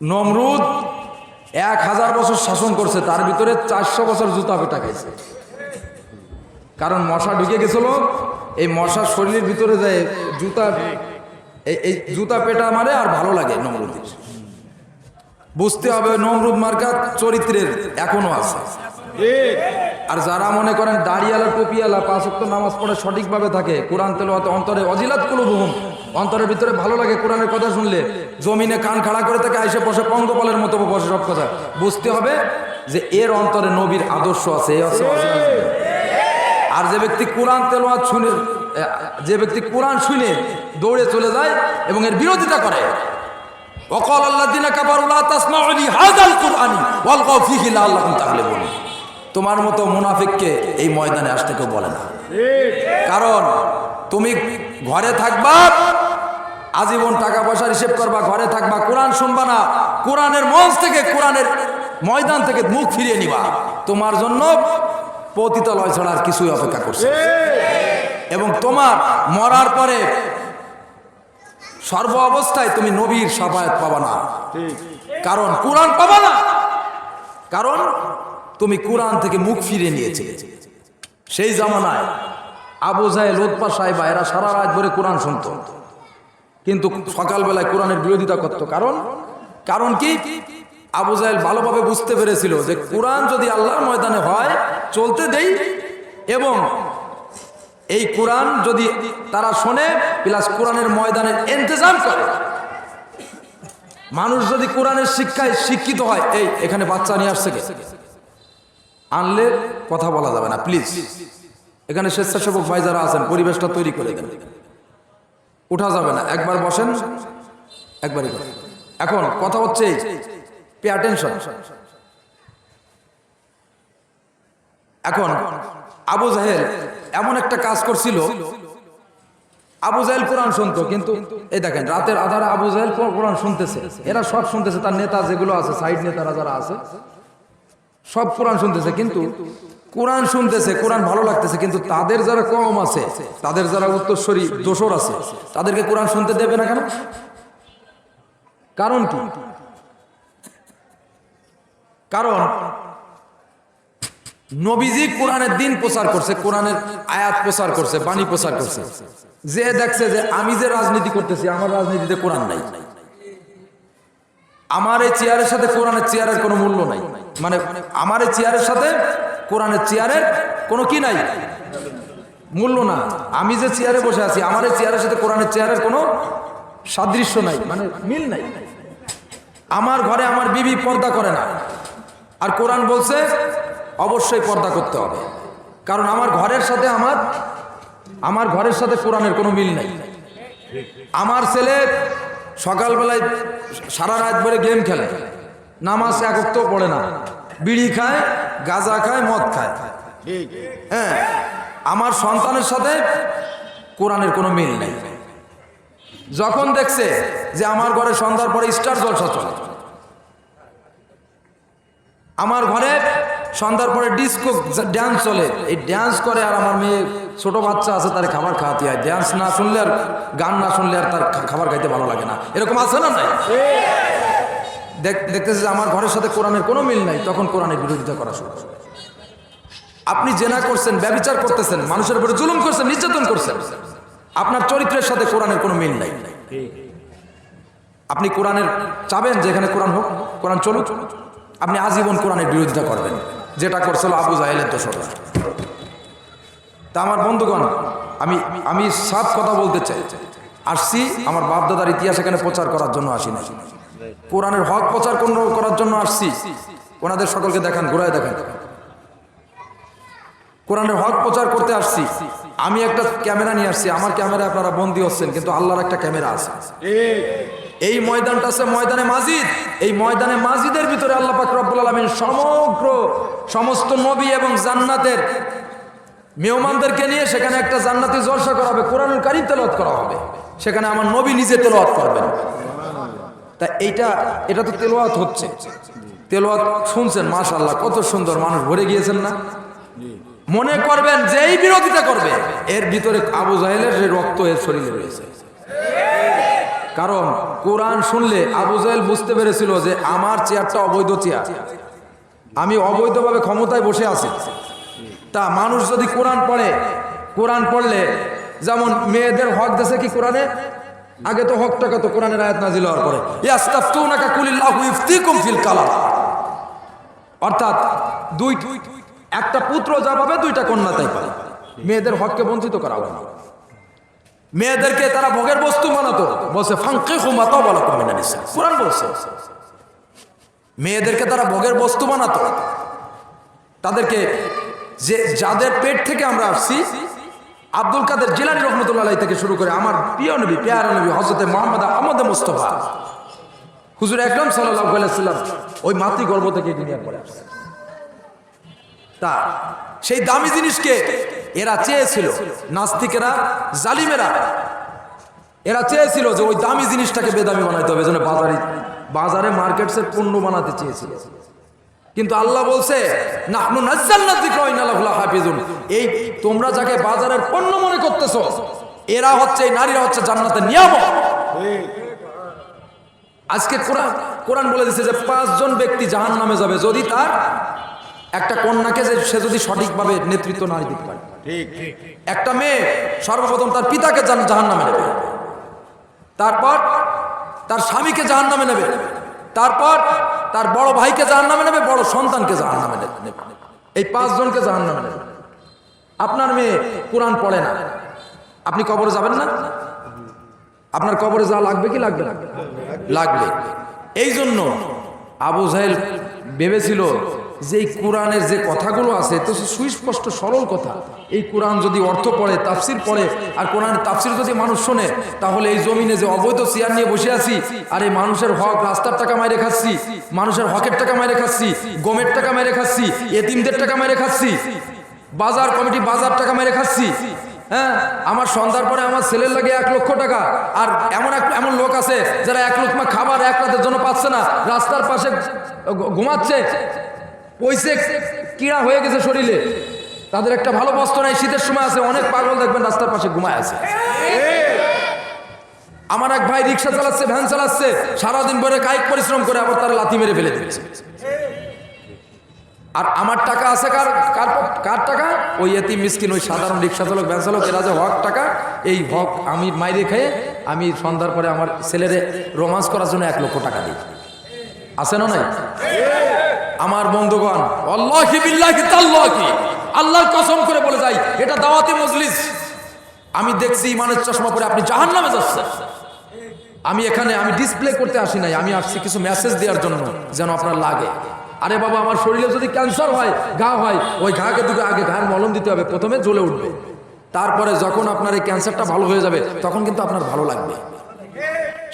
নমরুদ এক হাজার বছর শাসন করছে, তার ভিতরে চারশো বছর জুতা পেটা খাইছে। কারণ মশা ঢুকে গেছিল, এই মশার শরীরের ভিতরে যায় জুতা, এই জুতা পেটা মারে আর ভালো লাগে নমরুদের। বুঝতে হবে নমরুদ মার্কা চরিত্রের এখনও আছে। আর যারা মনে করেন দাড়িয়ালা, টুপিয়ালা, পাঁচ নামাজ পড়ে সঠিকভাবে থাকে, কোরআন তেলাওয়াতে অন্তরে অজিলাত কুলুবহুম। অন্তরের ভিতরে ভালো লাগে কোরআনের কথা শুনলে। জমিনে কান খাড়া করে থাকে আইসে বসে, পঙ্গপালের মতো বসে সব কথা। বুঝতে হবে যে এর অন্তরে নবীর আদর্শ আছে আর যে ব্যক্তি কোরআন তেলোয়াত শুনে যে ব্যক্তি কোরআন শুনে দৌড়ে চলে যায় এবং এর বিরোধিতা করে। অকল আল্লাহ আল্লাহ তাহলে বলি তোমার মতো মুনাফিককে এই ময়দানে আসতে কেউ বলে না। কারণ তুমি ঘরে থাকবা আজীবন টাকা পয়সার হিসেব করবা, ঘরে থাকবা, কোরআন শুনবা না, কোরআনের মঞ্চ থেকে, কোরআনের ময়দান থেকে মুখ ফিরিয়ে নিবা। তোমার জন্য পতিতালয় ছাড়া আর কিছুই অপেক্ষা করছে এবং তোমার মরার পরে সর্ব অবস্থায় তুমি নবীর সাফায়াত পাবা না। কারণ কোরআন পাবা না। কারণ তুমি কোরআন থেকে মুখ ফিরে নিয়েছে। সেই জামানায় আবু জাহেল লোদপা সাহেবা, এরা সারা রাত ভরে কোরআন শুনত। কিন্তু সকালবেলায় কোরআনের বিরোধিতা করত। কারণ? কারণ কি? আবু জাহেল ভালোভাবে বুঝতে পেরেছিল যে কোরআন যদি আল্লাহর ময়দানে হয়, চলতে দেই এবং এই কোরআন যদি তারা শোনে, প্লাস কোরআনের ময়দানের ইন্তজাম করে। মানুষ যদি কোরআনের শিক্ষায় শিক্ষিত হয়, এই এখানে বাচ্চা নিয়ে আসছে কে? আনলে কথা বলা যাবে না, প্লিজ। এখানে স্বেচ্ছাসেবক ভাই যারা আছেন, পরিবেশটা তৈরি করে দেন। উঠা যাবে না। একবার বসেন, একবারই এখন কথা হচ্ছে এখন আবু জাহেল এমন একটা কাজ করছিল। আবু জাহেল কোরআন শুনতো, কিন্তু এই দেখেন, রাতের আধারে আবু জাহেল কোরআন শুনতেছে। এরা সব শুনতেছে, তার নেতা যেগুলো আছে, সাইড নেতারা যারা আছে, সব কোরআন শুনতেছে, কিন্তু কোরআন শুনতেছে, কোরআন ভালো লাগতেছে, কিন্তু তাদের যারা কম আছে, তাদের যারা উত্তরস্বরী দোসর আছে, তাদেরকে কোরআন শুনতে দেবে না কেন? কারণ কি? কারণ নবীজি কোরআনের দিন প্রচার করছে, কোরআনের আয়াত প্রচার করছে, বাণী প্রচার করছে। যে দেখছে যে আমি যে রাজনীতি করতেছি, আমার রাজনীতিতে কোরআন নাই। আমার এই চেয়ারের সাথে কোরআনের চেয়ারের কোনো মূল্য নাই। মানে আমার এই চেয়ারের সাথে কোরআনের চেয়ারের কোনো কি নাই? মূল্য না। আমি যে চেয়ারে বসে আছি, আমার এই চেয়ারের সাথে কোরআনের চেয়ারের কোনো সাদৃশ্য নাই মানে মিল নাই। আমার ঘরে আমার বিবি পর্দা করে না। আর কোরআন বলছে, অবশ্যই পর্দা করতে হবে। কারণ আমার ঘরের সাথে আমার আমার ঘরের সাথে কোরআনের কোনো মিল নাই। আমার ছেলে সকালবেলায় সারা রাত ভরে গেম খেলে, নামাজ একত্র পড়ে না। বিড়ি খায়, গাঁজা খায়, মদ খায়। হ্যাঁ আমার সন্তানের সাথে কোরআনের কোনো মিল নেই। যখন দেখছে যে আমার ঘরে সন্ধ্যার পরে স্টার জলসা চলে। আমার ঘরে সন্ধ্যার পরে ডিস্কো ড্যান্স চলে। এই ড্যান্স করে আর আমার মেয়ে ছোট বাচ্চা আছে, তার খাবার খাওয়াতে হয়। ড্যান্স না শুনলে আর গান না শুনলে আর তার খাবার খাইতে ভালো লাগে না। এরকম আছে না নাই? দেখতেছে যে আমার ঘরের সাথে কোরআনের কোনো মিল নাই, তখন কোরআনের বিরোধিতা করা শুরু আপনি জেনা করছেন, ব্যবচার করতেছেন, মানুষের উপরে জুলুম করছেন, নির্যাতন করছেন। আপনার চরিত্রের সাথে কোরআনের কোনো মিল নাই। আপনি কোরআনের চাবেন যে এখানে কোরআন হোক, কোরআন চলুক। আপনি আজীবন কোরআনের বিরোধিতা করবেন। যেটা করছিল আবু জাহেলের দোসররা তা আমার বন্ধুগণ, আমি আমি সাত কথা বলতে চাই। আসছি, আমার বাপদাদার ইতিহাস এখানে প্রচার করার জন্য আসি না কোরআনের হক প্রচার করার জন্য আসছি? ওনাদের সকলকে দেখান, ঘোরায় দেখান। কোরআনের হক প্রচার করতে আসছি। আমি একটা ক্যামেরা নিয়ে আসছি, আমার ক্যামেরা আপনারা বন্দী হচ্ছেন, কিন্তু আল্লাহর একটা ক্যামেরা আছে। এই ময়দানটা আছে ময়দানে মাজিদ। এই ময়দানে মাজিদের ভিতরে আল্লাহ পাক রব্বুল আলমিন সমগ্র সমস্ত নবী এবং জান্নাতের মেহমানদেরকে নিয়ে সেখানে একটা জান্নাতি জলসা করা হবে, কোরআনুল কারিম তেলাওয়াত করা হবে। সেখানে আমার নবী নিজে তেলাওয়াত করবেন। তা এইটা, এটা তো তেলোয়াত হচ্ছে। তেলোয়াত শুনছেন, মাশাআল্লাহ, কত সুন্দর মানুষ ভরে গিয়েছেন না? মনে করবেন, যেই বিরোধিতা করবে, এর ভিতরে আবু জাহেলের যে রক্ত, এর শরীরে রয়েছে। কারণ কোরআন শুনলে আবু জাহেল বুঝতে পেরেছিল যে আমার চেয়ারটা অবৈধ চেয়ার। আমি অবৈধভাবে ক্ষমতায় বসে আছি। তা মানুষ যদি কোরআন পড়ে, কোরআন পড়লে যেমন মেয়েদের হক দেশে কি কোরআনে? আগে তো হক টাকা তো কোরআনের আয়াত নাজিল হওয়ার পরে। ইয়াস্তাফতুনাকা কুলিল্লাহু ইফতিকুম ফিল কালাম। অর্থাৎ দুই একটা পুত্র যা পাবে, দুইটা কন্যা তাই পাবে। মেয়েদের হককে বঞ্চিত করা হবে না। মেয়েদেরকে তারা ভোগের বস্তু বানাতো। বলছে ফাঙ্কে হুমাতা বলা কমিনা নিসা। কোরআন বলছে। মেয়েদেরকে তারা ভোগের বস্তু বানাতো। তাদেরকে যে যাদের পেট থেকে আমরা আসছি আব্দুল কাদের জিলানি রহমতুল্লাহ থেকে শুরু করে আমার প্রিয় নবী, পেয়ারা নবী হজরতে মোহাম্মদ আহমদ মুস্তফা। হুজুর একরম সাল্লাহ আলাইসাল্লাম ওই মাতৃগর্ভ থেকে পরে আসছে। তা, সেই দামি জিনিসকে এরা চেয়েছিল, নাস্তিকেরা, জালিমেরা, এরা চেয়েছিল যে ওই দামি জিনিসটাকে বেদামি বানাইতে হবে যেন বাজারে বাজারে মার্কেটসের পণ্য বানাতে চেয়েছিল। কিন্তু আল্লাহ বলছে ইন্না এই তোমরা যাকে বাজারের পণ্য মনে করতেছো, এরা হচ্ছে, এই নারীরা হচ্ছে জান্নাতের নিয়ামক। আজকে কোরআন কোরআন বলে দিচ্ছে যে, পাঁচজন ব্যক্তি জাহান নামে যাবে যদি তার একটা কন্যাকে যে, সে যদি সঠিকভাবে নেতৃত্ব না দিতে পারে। একটা মেয়ে সর্বপ্রথম তার পিতাকে জাহান নামে নেবে। তারপর তার স্বামীকে জাহান নামে নেবে। তারপর তার বড় ভাইকে জাহান নামে নেবে, বড় সন্তানকে জাহান নামে নেবে। এই পাঁচজনকে জাহান নামে নেবে। আপনার মেয়ে কোরআন পড়ে না। আপনি কবরে যাবেন না? আপনার কবরে যা লাগবে কি লাগবে? লাগবে। এই জন্য আবু জাহেল ভেবেছিল যে এই কোরআনের যে কথাগুলো আছে, তো সে সুস্পষ্ট, সরল কথা। এই কোরআন যদি অর্থ পড়ে, তাফসির পড়ে, আর কোরআনের তাফসির যদি মানুষ শোনে, তাহলে এই জমিনে যে অবৈধ চেয়ার নিয়ে বসে আছি, আর এই মানুষের হক রাস্তার টাকা মাইরে খাচ্ছি, মানুষের হকের টাকা মাইরে খাচ্ছি, গমের টাকা মেরে খাচ্ছি, এতিমদের টাকা মেরে খাচ্ছি, বাজার কমিটি বাজার টাকা মেরে খাচ্ছি হ্যাঁ? আমার সন্ধ্যার পরে আমার ছেলের লাগে এক লক্ষ টাকা, আর এমন এক, এমন লোক আছে, যারা এক লক্ষ খাবার এক রাতের জন্য পাচ্ছে না, রাস্তার পাশে ঘুমাচ্ছে পয়সে কিড়া হয়ে গেছে শরীরে? তাদের একটা ভালো বস্ত্র নাই, শীতের সময় আছে, অনেক পাগল দেখবেন রাস্তার পাশে ঘুমায় আছে। আমার এক ভাই রিক্সা চালাচ্ছে, ভ্যান চালাচ্ছে, সারাদিন পরে কায়িক পরিশ্রম করে আবার তারা লাথি মেরে ফেলে দিচ্ছে। আর আমার টাকা আছে কার কার কার টাকা? ওই এতি মিসকিন, ওই সাধারণ রিক্সা চালক, ভ্যান চালক, এরা যে হক টাকা, এই হক আমি মাইরে খেয়ে আমি সন্ধ্যার পরে আমার ছেলেরে রোমান্স করার জন্য এক লক্ষ টাকা দিই। আছে না নাই? আমার বন্ধুগণ তাল্লাহি, আল্লাহর কসম করে বলে যাই, এটা দাওয়াতি মজলিস। আমি দেখছি ইমানের চশমা পরে আপনি জাহান্নামে যাচ্ছেন। আমি এখানে, আমি ডিসপ্লে করতে আসি নাই, আমি আসছি কিছু মেসেজ দেওয়ার জন্য, যেন আপনার লাগে। আরে বাবা, আমার শরীরে যদি ক্যান্সার হয় ঘা হয়, ওই ঘাকে দুটো আগে ঘাড় মলম দিতে হবে, প্রথমে জ্বলে উঠবে। তারপরে যখন আপনার এই ক্যান্সারটা ভালো হয়ে যাবে, তখন কিন্তু আপনার ভালো লাগবে।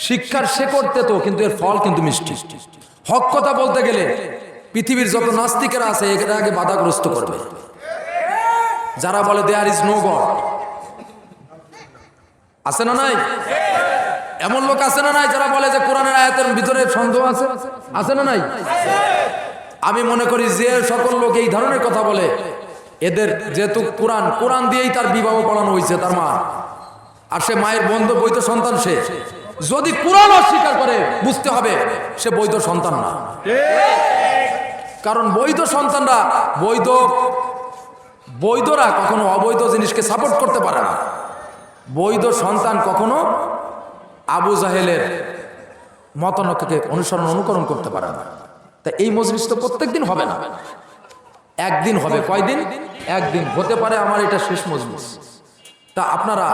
শিক্ষার সে করতে তো, কিন্তু এর ফল কিন্তু মিষ্টি। হক কথা বলতে গেলে পৃথিবীর যত নাস্তিকেরা আছে আগে বাধাগ্রস্ত করবে। যারা বলে দেয়ার ইজ নো গড আছে না নাই? এমন লোক আছে না নাই যারা বলে যে, কোরআনের আয়াতের ভিতরে সন্দেহ আছে? আছে না নাই? আমি মনে করি যে সকল লোক এই ধরনের কথা বলে, এদের যেহেতু কোরআন কোরআন দিয়েই তার বিবাহ পড়ানো হয়েছে, তার মা। আর সে মায়ের বন্ধ, বৈধ সন্তান সে। যদি কোরআন অস্বীকার করে, বুঝতে হবে, সে বৈধ সন্তান না। কারণ বৈধ সন্তানরা, বৈধ, বৈধরা কখনো অবৈধ জিনিসকে সাপোর্ট করতে পারে না। বৈধ সন্তান কখনো আবু জাহেলের মতানককে অনুসরণ, অনুকরণ করতে পারে না। তা এই মজলিস তো প্রত্যেক দিন হবে না। একদিন হবে, কয়দিন? একদিন হতে পারে আমার এটা শেষ মজলিস। তা আপনারা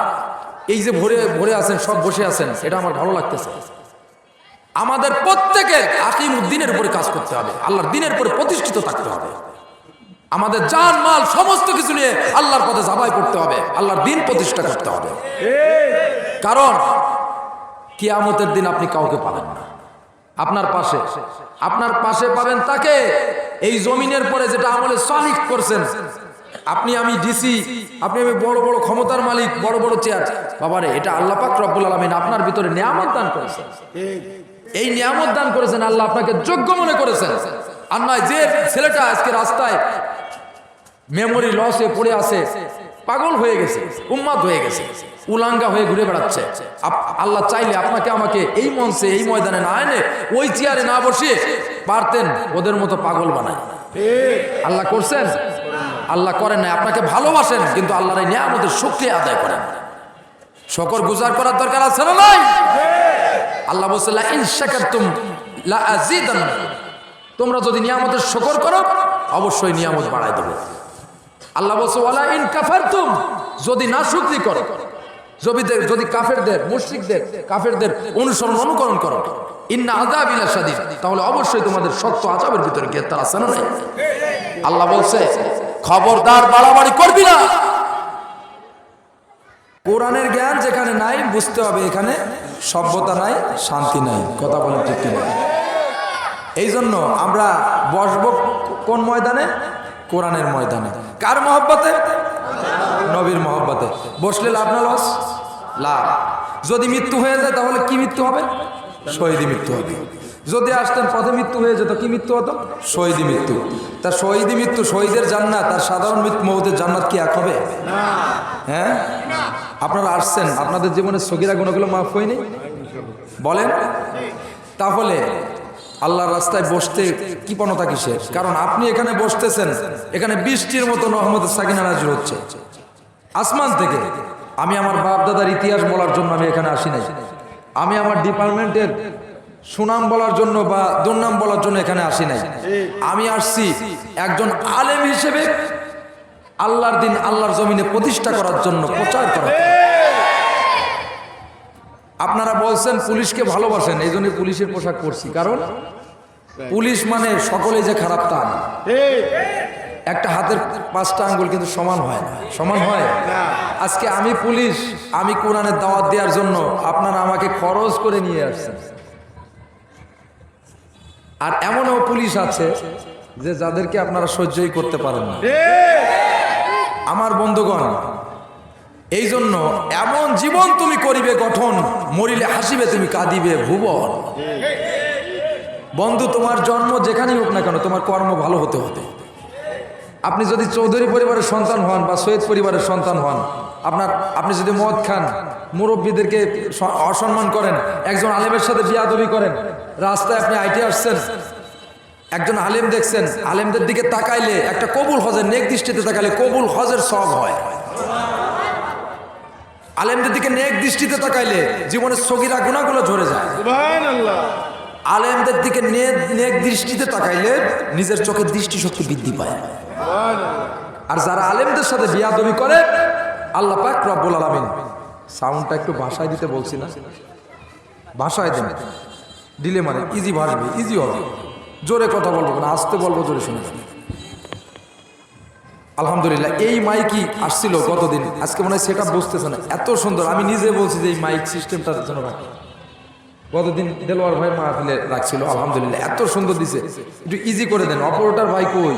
এই যে ভরে ভরে আছেন, সব বসে আছেন, এটা আমার ভালো লাগতেছে। আমাদের প্রত্যেকের আকিম উদ্দিনের উপরে কাজ করতে হবে, আল্লাহর দিনের উপরে প্রতিষ্ঠিত থাকতে হবে। আমাদের জান, মাল, সমস্ত কিছু নিয়ে আল্লাহর পথে জাবাই করতে হবে, আল্লাহর দিন প্রতিষ্ঠা করতে হবে। কারণ, কিয়ামতের দিন আপনি কাউকে পাবেন না। আপনার পাশে আপনার পাশে পাবেন তাকে। এই জমিনের পরে যেটা আমলে সালিক করছেন, আপনি আমি ডিসি, আপনি আমি বড় বড় ক্ষমতার মালিক, বড় বড় চেয়ার। বাবারে, এটা আল্লাহ পাক রব্বুল আলমিন আপনার ভিতরে নিয়ামত দান করেছেন। এই নিয়ামত দান করেছেন আল্লাহ, আপনাকে যোগ্য মনে করেছেন। আর নয়, যে ছেলেটা আজকে রাস্তায় মেমোরি লসে পড়ে আছে, পাগল হয়ে গেছে, উম্মাদ হয়ে গেছে, উলাঙ্গা হয়ে ঘুরে বেড়াচ্ছে। আল্লাহ চাইলে আপনাকে আমাকে এই মঞ্চে, এই ময়দানে না এনে ওই চেয়ারে না বসিয়ে পারতেন, ওদের মতো পাগল বানায়। আল্লাহ করছেন? আল্লাহ করেন না আপনাকে ভালোবাসেন, কিন্তু আল্লাহর এই নিয়ামতের শুক্রিয়া আদায় করেন। শকর গুজার করার দরকার আছে না নাই? আল্লাহ তোমরা যদি নিয়ামতের শকর করো, অবশ্যই নিয়ামত বাড়ায় দেবো। আল্লাহ ইন কাফারতুম। যদি না শুকরি করো, যদি যদি কাফেরদের, মুশরিকদের, কাফেরদের অনুসরণ, অনুকরণ করো, ইন্না আযাবিলা শাদীদ তাহলে অবশ্যই তোমাদের সত্য আযাবের ভিতরে গ্রেফতার আছে না আল্লাহ বলছে, খবরদার বাড়াবাড়ি করবি না। কোরআনের জ্ঞান যেখানে নাই, বুঝতে হবে এখানে সভ্যতা নাই শান্তি নাই। কথা বলেন ঠিক কিনা? এই জন্য আমরা বসবো কোন ময়দানে? কোরআনের ময়দানে। কার মহব্বতে? নবীর মহব্বতে। বসলে লাভ না লস? লাভ। যদি মৃত্যু হয়ে যায় তাহলে কি মৃত্যু হবে? শহীদি মৃত্যু হবে। যদি আসতেন পথে মৃত্যু হয়ে যেত কি মৃত্যু হতো? শহীদি মৃত্যু। তা শহীদি মৃত্যু শহীদের জান্নাত আর সাধারণ মৃত্যু মৌতের জান্নাত কি এক হবে? হ্যাঁ? আপনারা আসছেন, আপনাদের জীবনে সগিরা গুণগুলো মাফ হয়নি? বলেন। তাহলে আল্লাহর রাস্তায় বসতে কি পণতা কিসের? কারণ আপনি এখানে বসতেছেন, এখানে বৃষ্টির মতো রহমতের সাকিনা নাজির হচ্ছে। আসমান থেকে। আমি আমার বাপ দাদার ইতিহাস বলার জন্য আমি এখানে আসি নাই। আমি আমার ডিপার্টমেন্টের সুনাম বলার জন্য বা দুর্নাম বলার জন্য এখানে আসি নাই। আমি আসছি একজন আলেম হিসেবে আল্লাহর দিন আল্লাহর জমিনে প্রতিষ্ঠা করার জন্য, প্রচার জন্য। আপনারা বলছেন পুলিশকে ভালোবাসেন এই জন্য পুলিশের পোশাক পরছি। কারণ পুলিশ মানে সকলে যে খারাপ তা না। একটা হাতের পাঁচটা আঙ্গুল কিন্তু সমান হয় না। সমান হয়? আজকে আমি পুলিশ, আমি কোরআনের দাওয়াত দেওয়ার জন্য আপনারা আমাকে খরচ করে নিয়ে আসছেন। আর এমনও পুলিশ আছে যে যাদেরকে আপনারা সহ্যই করতে পারেন না। আমার বন্ধুগণ, এই জন্য এমন জীবন তুমি করিবে, গঠন মরিলে হাসিবে, তুমি কাঁদিবে, ভুবন। বন্ধু, তোমার জন্ম যেখানেই হোক না কেন, তোমার কর্ম ভালো হতে হতে আপনি যদি চৌধুরী পরিবারের সন্তান হন বা সৈয়দ পরিবারের সন্তান হন, আপনার, আপনি যদি মদ খান, মুরব্বীদেরকে অসম্মান করেন, একজন আলেমের সাথে বিয়াদবি করেন, রাস্তায় আপনি আইটে আসছেন একজন আলেম দেখছেন আলেমদের দিকে তাকাইলে একটা কবুল হজের নেক দৃষ্টিতে তাকাইলে কবুল হজের সব হয়। আলেমদের দিকে নেক দৃষ্টিতে তাকাইলে জীবনের সগিরা গুণাগুলো ঝরে যায়। আলেমদের দিকে নেক দৃষ্টিতে তাকাইলে নিজের চোখের দৃষ্টিশক্তি বৃদ্ধি পায়। আর যারা আলেমদের সাথে বিয়াদবি করে আল্লাহ পাক রব্বুল আলামিন সাউন্ডটা একটু ভাষায় দিতে বলছি না? ভাষায় দেন। দিলে মানে ইজি ভাসবে ইজি হবে। জোরে কথা বলব না আসতে বলব, জোরে শুনে আলহামদুলিল্লাহ, এই মাইকই আসছিল গতদিন। আজকে মনে হয় সেটা বুঝতেছে না। এত সুন্দর। আমি নিজে বলছি যে এই মাইক সিস্টেমটার জন্য রাখি। গতদিন দেলোয়ার ভাই মাহফিলে রাখছিল, আলহামদুলিল্লাহ, এত সুন্দর দিছে। একটু ইজি করে দেন। অপারেটার ভাই কই?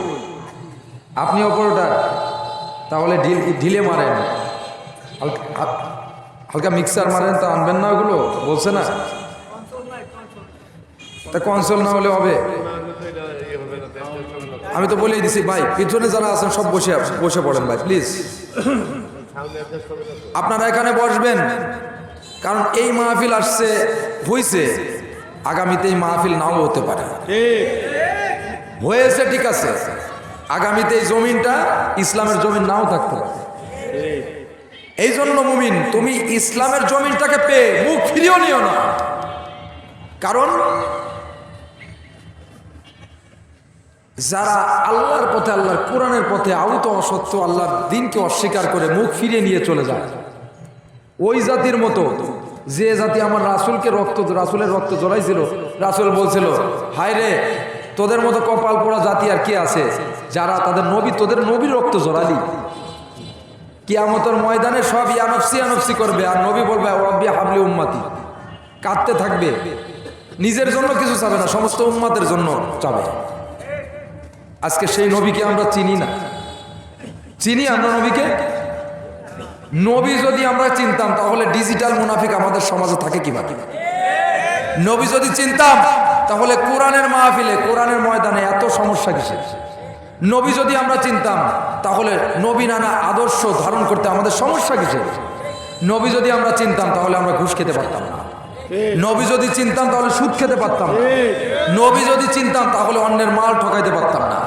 আপনি অপারেটার? তাহলে ঢিল মারেন। হালকা মিক্সার মারেন, তা আনবেন না ওগুলো? বলছে না? তা কনসোল না হলে হবে। আমি তো বলেই দিছি, ভাই, পিছনে যারা আছেন সব বসে বসে পড়েন ভাই প্লিজ আপনারা এখানে বসবেন, কারণ এই মাহফিল আসছে, হইছে, আগামীতে এই মাহফিল নাও হতে পারে। হয়েছে, ঠিক আছে। আগামীতে এই জমিনটা ইসলামের জমিন নাও থাকতে পারে। এই জন্য মুমিন, তুমি ইসলামের জমিনটাকে পেয়ে মুখ ফিরিয়েও নিও না। কারণ যারা আল্লাহর পথে, আল্লাহর কোরআনের পথে আউত অসত্য, আল্লাহর দিনকে অস্বীকার করে মুখ ফিরিয়ে নিয়ে চলে যায়। ওই জাতির মতো, যে জাতি আমার রাসুলকে রক্ত, রাসুলের রক্ত জড়াইছিল রাসুল বলছিল, হায় রে, তোদের মতো কপাল পোড়া জাতি আর কে আছে যারা তাদের নবী, তোদের নবীর রক্ত জড়ালি কিয়ামতের ময়দানে সব ইয়ানফসি ইয়ানফসি করবে আর নবী বলবে রব্বি হাবলি উম্মাতি। কাঁদতে থাকবে। নিজের জন্য কিছু চাবে না, সমস্ত উম্মাতের জন্য চাবে। আজকে সেই নবীকে আমরা চিনি না। চিনি আমরা নবীকে? নবী যদি আমরা চিনতাম, তাহলে ডিজিটাল মুনাফিক আমাদের সমাজে থাকে কীভাবে? নবী যদি চিনতাম, তাহলে কোরআনের মাহফিলে, কোরআনের ময়দানে এত সমস্যা কিসের? নবী যদি আমরা চিনতাম, তাহলে নবী নানা আদর্শ ধারণ করতে আমাদের সমস্যা কিছু নবী যদি আমরা চিনতাম, তাহলে আমরা ঘুষ খেতে পারতাম না। নবী যদি চিনতাম, তাহলে সুদ খেতে পারতাম নবী যদি চিনতাম, তাহলে অন্যের মাল ঠকাইতে পারতাম না।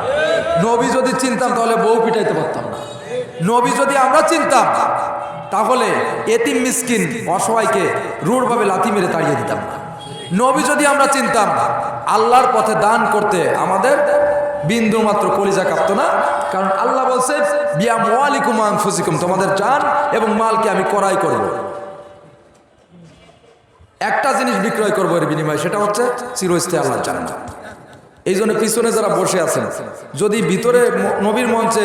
নবী যদি চিনতাম, তাহলে বউ পিটাইতে পারতাম না। নবী যদি আমরা চিনতাম, তাহলে এতিম মিসকিন অসহায়কে রূঢ়ভাবে লাথি মেরে তাড়িয়ে দিতাম না। নবী যদি আমরা চিনতাম, আল্লাহর পথে দান করতে আমাদের বিন্দু মাত্র কলিজা কাঁপতো না। কারণ আল্লাহ বলছে বিয়া মোয়ালিকুম আনফুসিকুম তোমাদের চান এবং মালকে আমি করাই করব। একটা জিনিস বিক্রয় করব এর বিনিময়ে, সেটা হচ্ছে চিরস্থায়ী আল্লাহ জান্নাত। এই জন্য পিছনে যারা বসে আছেন, যদি ভিতরে নবীর মঞ্চে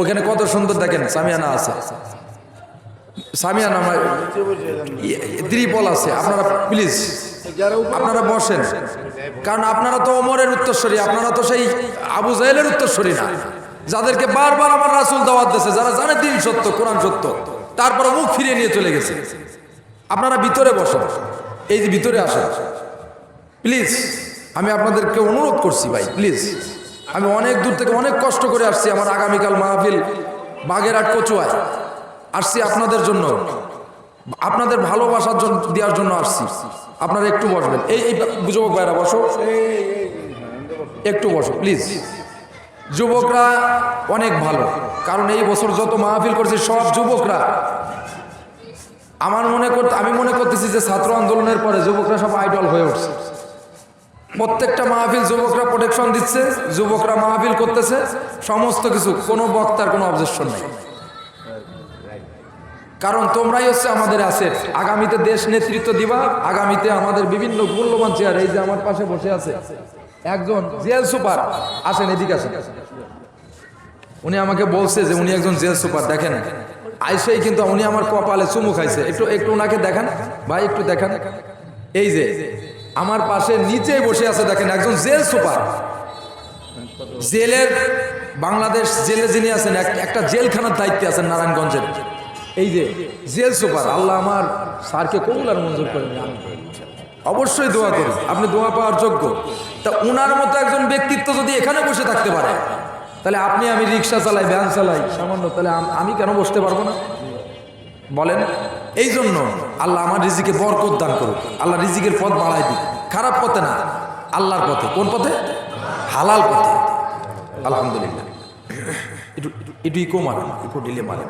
ওখানে কত সুন্দর দেখেন, সামিয়ানা আছে। সামিয়ানা আমার ত্রিপল আছে, আপনারা প্লিজ, আপনারা বসেন। কারণ আপনারা তো ওমরের উত্তরস্বরী, আপনারা তো সেই আবু জাহেলের উত্তরস্বরী না। যাদেরকে বারবার আমার রাসুল দাওয়াত দিয়েছে, যারা জানে দিন সত্য, কোরআন সত্য, তারপরে মুখ ফিরিয়ে নিয়ে চলে গেছে। আপনারা ভিতরে বসেন। এই যে ভিতরে আসেন প্লিজ, আমি আপনাদেরকে অনুরোধ করছি ভাই, প্লিজ। আমি অনেক দূর থেকে অনেক কষ্ট করে আসছি আমার আগামীকাল মাহফিল বাগেরহাট কচুয়ায়। আসছি আপনাদের জন্য। আপনাদের ভালোবাসার জন্য দেওয়ার জন্য আসছি। আপনারা একটু বসবেন। এই এই যুবক ভাইরা বসো। একটু বসো, প্লিজ। যুবকরা অনেক ভালো। কারণ এই বছর যত মাহফিল করছি, সব যুবকরা আমার মনে করতে আমি মনে করতেছি যে ছাত্র আন্দোলনের পরে যুবকরা সব আইডল হয়ে উঠছে। প্রত্যেকটা মাহফিল যুবকরা প্রোটেকশন দিচ্ছে, যুবকরা মাহফিল করতেছে, সমস্ত কিছু, কোনো বক্তার কোনো অবজেকশন নেই। কারণ তোমরাই হচ্ছে আমাদের অ্যাসেট আগামীতে দেশ নেতৃত্ব দিবা, আগামীতে আমাদের বিভিন্ন মূল্যবান চেয়ার এই যে আমার পাশে বসে আছে, একজন জেল সুপার, আসেন এদিকে আসেন। উনি আমাকে বলছে যে উনি একজন জেল সুপার, দেখেন। আইসেই কিন্তু উনি আমার কপালে চুমু খাইছে। একটু একটু ওনাকে দেখান। ভাই, একটু দেখান। এই যে, আমার পাশে নিচে বসে আছে, দেখেন, একজন জেল সুপার। জেলের বাংলাদেশ জেলে যিনি আছেন, এক- একটা জেলখানার দায়িত্বে আছেন নারায়ণগঞ্জের। এই যে, জেল সুপার, আল্লাহ আমার স্যারকে কবুল আর মঞ্জুর করেন। অবশ্যই দোয়া করি আপনি দোয়া পাওয়ার যোগ্য। তা উনার মতো একজন ব্যক্তিত্ব যদি এখানে বসে থাকতে পারে তাহলে আপনি আমি রিক্সা চালাই, ভ্যান চালাই, সামান্য, তাহলে আমি কেন বসতে পারব না? বলেন এই জন্য আল্লাহ আমার রিজিকে বরকত দান করুক। আল্লাহ রিজিকের পথ বাড়াই দিক। খারাপ পথে না, আল্লাহর পথে। কোন পথে? হালাল পথে। আলহামদুলিল্লাহ। একটু একটু- ইকো মারেন, একটু ডিলে মারেন